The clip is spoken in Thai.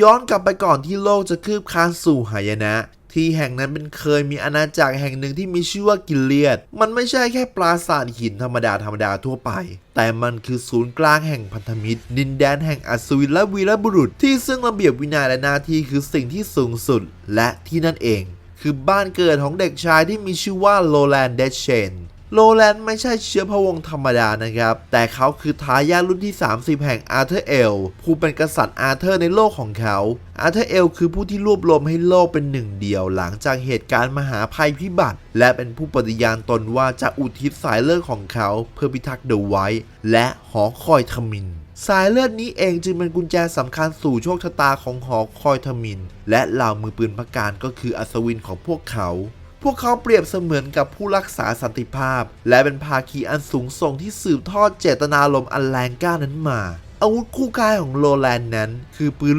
ย้อนกลับไปก่อนที่โลกจะคืบคลานสู่หายนะ ที่แห่งนั้นเป็นเคยมีอาณาจักรแห่งหนึ่งที่มีชื่อว่ากิเลียด มันไม่ใช่แค่ปราสาทหินธรรมดาธรรมดาทั่วไป แต่มันคือศูนย์กลางแห่งพันธมิตร ดินแดนแห่งอัศวินและวีรบุรุษ ที่ซึ่งระเบียบวินัยและหน้าที่คือสิ่งที่สูงสุด และที่นั่นเอง คือบ้านเกิดของเด็กชายที่มีชื่อว่าโลแลนเดชเชน โลแลนด์ไม่ใช่เชื้อพระวงศ์ธรรมดานะครับ แต่เขาคือทายาทรุ่นที่ 30 แห่งอาร์เธอร์เอล ผู้เป็นกษัตริย์อาร์เธอร์ในโลกของเขา อาร์เธอร์เอลคือผู้ที่รวบรวมให้โลกเป็นหนึ่งเดียว หลังจากเหตุการณ์มหาภัยพิบัติ และเป็นผู้ปฏิญาณตนว่าจะอุทิศสายเลือดของเขา เพื่อพิทักษ์เดอะไวท์และหอคอยทมินสายเลือดนี้เองจึงเป็นกุญแจสำคัญสู่โชคชะตาของหอคอยทมิน และเหล่ามือปืนพระการก็คืออัศวินของพวกเขา พวกเขาเปรียบเสมือนกับผู้รักษาสันติภาพ และเป็นภาคีอันสูงส่งที่สืบทอดเจตนารมณ์อันแรงกล้านั้นมา อาวุธคู่กายของโลแลนด์นั้น คือปืน